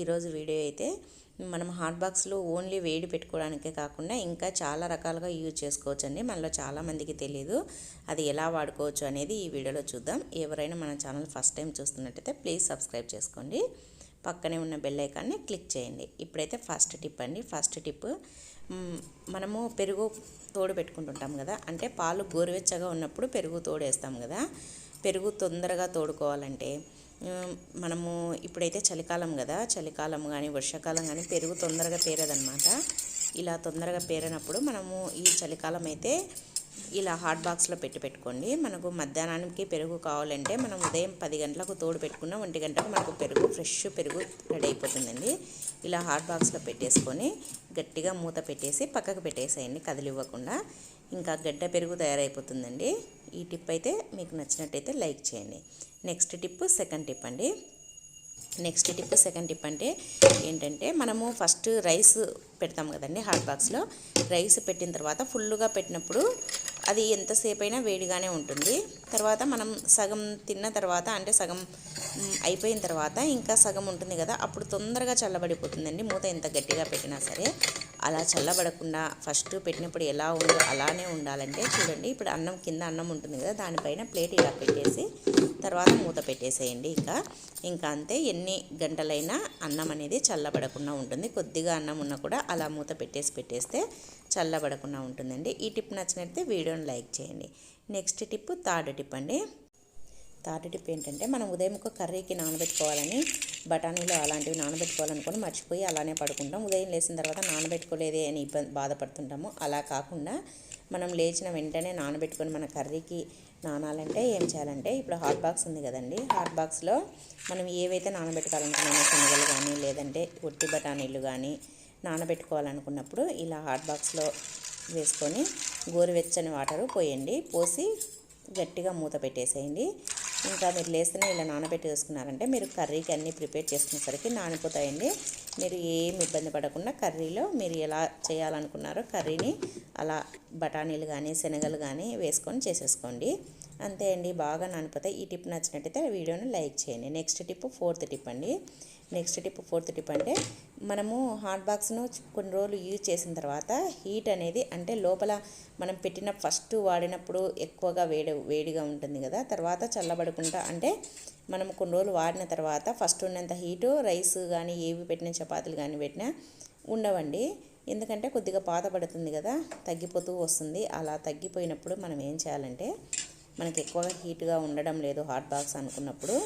ఈరోజు వీడియో అయితే మనం హాట్ బాక్స్లో ఓన్లీ వేడి పెట్టుకోవడానికే కాకుండా ఇంకా చాలా రకాలుగా యూజ్ చేసుకోవచ్చు అండి మనలో చాలామందికి తెలియదు అది ఎలా వాడుకోవచ్చు అనేది ఈ వీడియోలో చూద్దాం. ఎవరైనా మన ఛానల్ ఫస్ట్ టైం చూస్తున్నట్టయితే ప్లీజ్ సబ్స్క్రైబ్ చేసుకోండి. పక్కనే ఉన్న బెల్ ఐకాన్ని క్లిక్ చేయండి. ఇప్పుడైతే ఫస్ట్ టిప్ అండి. ఫస్ట్ టిప్ మనము పెరుగు తోడు పెట్టుకుంటుంటాం కదా. అంటే పాలు గోరువెచ్చగా ఉన్నప్పుడు పెరుగు తోడేస్తాం కదా. పెరుగు తొందరగా తోడుకోవాలంటే మనము ఇప్పుడైతే చలికాలం కదా చలికాలం కానీ వర్షాకాలం కానీ పెరుగు తొందరగా పేరదనమాట ఇలా తొందరగా పేరనప్పుడు మనము ఈ చలికాలం అయితే ఇలా హాట్ బాక్స్లో పెట్టి పెట్టుకోండి. మనకు మధ్యాహ్నానికి పెరుగు కావాలంటే మనం ఉదయం పది గంటలకు తోడు పెట్టుకున్న ఒంటి గంటకు మనకు పెరుగు ఫ్రెష్ పెరుగు రెడీ అయిపోతుందండి. ఇలా హాట్ బాక్స్లో పెట్టేసుకొని గట్టిగా మూత పెట్టేసి పక్కకు పెట్టేసేయండి కదిలివ్వకుండా. ఇంకా గడ్డ పెరుగు తయారైపోతుందండి. ఈ టిప్ అయితే మీకు నచ్చినట్టయితే లైక్ చేయండి. నెక్స్ట్ టిప్ సెకండ్ టిప్ అండి. నెక్స్ట్ టిప్ సెకండ్ టిప్ అంటే ఏంటంటే మనము ఫస్ట్ రైస్ పెడతాం కదండి హాట్ బాక్స్లో. రైస్ పెట్టిన తర్వాత ఫుల్గా పెట్టినప్పుడు అది ఎంతసేపు అయినా వేడిగానే ఉంటుంది. తర్వాత మనం సగం తిన్న తర్వాత అంటే సగం అయిపోయిన తర్వాత ఇంకా సగం ఉంటుంది కదా అప్పుడు తొందరగా చల్లబడిపోతుందండి. మూత ఎంత గట్టిగా పెట్టినా సరే అలా చల్లబడకుండా ఫస్ట్ పెట్టినప్పుడు ఎలా ఉందో అలానే ఉండాలంటే చూడండి. ఇప్పుడు అన్నం కింద అన్నం ఉంటుంది కదా దానిపైన ప్లేట్ ఇలా పెట్టేసి తర్వాత మూత పెట్టేసేయండి ఇంకా. ఇంకా అంతే ఎన్ని గంటలైనా అన్నం అనేది చల్లబడకుండా ఉంటుంది. కొద్దిగా అన్నం ఉన్నా కూడా అలా మూత పెట్టేసి పెట్టేస్తే చల్లబడకుండా ఉంటుందండి. ఈ టిప్ నచ్చినట్లయితే వీడియోని లైక్ చేయండి. నెక్స్ట్ టిప్ థర్డ్ టిప్ అండి. థర్డ్ టిప్ ఏంటంటే మనం ఉదయం ఒక కర్రీకి నానబెట్టుకోవాలని బఠానీలు అలాంటివి నానబెట్టుకోవాలనుకొని మర్చిపోయి అలానే పడుకుంటాం. ఉదయం లేచిన తర్వాత నానబెట్టుకోలేదే అని ఇబ్బంది బాధపడుతుంటాము. అలా కాకుండా మనం లేచిన వెంటనే నానబెట్టుకొని మన కర్రీకి నానాలంటే ఏం చేయాలంటే ఇప్పుడు హాట్ బాక్స్ ఉంది కదండి హాట్ బాక్స్లో మనం ఏవైతే నానబెట్టుకోవాలనుకున్నామో శనగలు కానీ లేదంటే ఒట్టి బఠానీలు కానీ నానబెట్టుకోవాలనుకున్నప్పుడు ఇలా హాట్ బాక్స్లో వేసుకొని గోరువెచ్చని వాటరు పోయండి పోసి గట్టిగా మూత పెట్టేసేయండి. ఇంకా మీరు లేస్తేనే ఇలా నానబెట్టి వేసుకున్నారంటే మీరు కర్రీకి అన్నీ ప్రిపేర్ చేసుకునేసరికి నానిపోతాయండి. మీరు ఏం ఇబ్బంది పడకుండా కర్రీలో మీరు ఎలా చేయాలనుకున్నారో కర్రీని అలా బఠానీలు కానీ శనగలు కానీ వేసుకొని చేసేసుకోండి. అంతే అండి బాగా నానిపోతాయి ఈ టిప్ నచ్చినట్టయితే వీడియోని లైక్ చేయండి. నెక్స్ట్ టిప్ ఫోర్త్ టిప్ అండి. నెక్స్ట్ టిప్ ఫోర్త్ టిప్ అంటే మనము హాట్ బాక్స్ను కొన్ని రోజులు యూజ్ చేసిన తర్వాత హీట్ అనేది అంటే లోపల మనం పెట్టిన ఫస్ట్ వాడినప్పుడు ఎక్కువగా వేడి వేడిగా ఉంటుంది కదా తర్వాత చల్లబడకుండా అంటే మనం కొన్ని రోజులు వాడిన తర్వాత ఫస్ట్ ఉన్నంత హీటు రైస్ కానీ ఏవి పెట్టిన చపాతీలు కానీ పెట్టినా ఉండవండి. ఎందుకంటే కొద్దిగా పాత పడుతుంది కదా తగ్గిపోతూ వస్తుంది. అలా తగ్గిపోయినప్పుడు మనం ఏం చేయాలంటే మనకి ఎక్కువగా హీట్గా ఉండడం లేదు హాట్ బాక్స్ అనుకున్నప్పుడు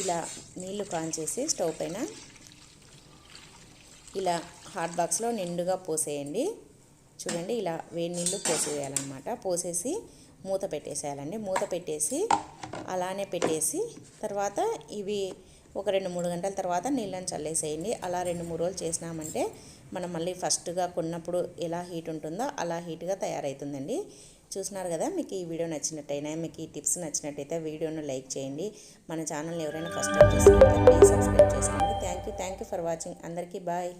ఇలా నీళ్ళు కాంచేసి స్టవ్ పైన ఇలా హాట్ బాక్స్లో నిండుగా పోసేయండి. చూడండి ఇలా వేడి నీళ్ళు పోసేయాలన్నమాట. పోసేసి మూత పెట్టేసేయాలండి. మూత పెట్టేసి అలానే పెట్టేసి తర్వాత ఇవి ఒక రెండు మూడు గంటల తర్వాత నీళ్ళని చల్లేసేయండి. అలా రెండు మూడు రోజులు చేసినామంటే మనం మళ్ళీ ఫస్ట్గా కొన్నప్పుడు ఎలా హీట్ ఉంటుందో అలా హీట్గా తయారవుతుందండి. చూసినారు కదా మీకు ఈ వీడియో నచ్చినట్టయినా మీకు ఈ టిప్స్ నచ్చినట్టయితే వీడియోను లైక్ చేయండి. మన ఛానల్ ఎవరైనా ఫస్ట్ టైం చేసుకుంటే సబ్స్క్రైబ్ చేసుకోండి. Thank you thank you for watching. అందరికీ బాయ్.